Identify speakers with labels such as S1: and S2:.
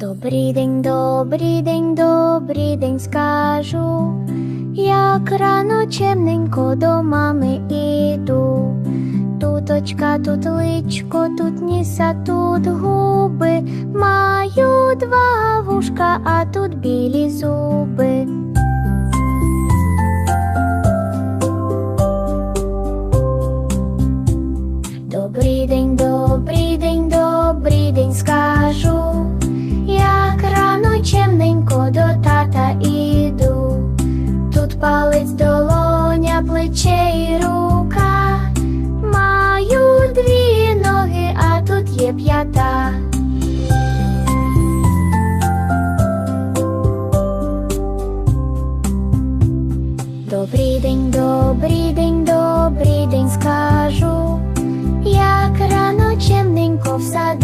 S1: Добрий день, добрий день добрий день скажу, як рано чемненько до мами іду. Тут очка, тут личко, тут ніса, тут губи. Маю два вушка, а тут білі зуби. Добрий день, палець, долоня, плече і рука. Маю дві ноги, а тут є п'ята. Добрий день, добрий день, добрий день скажу, як рано чемненько в саду.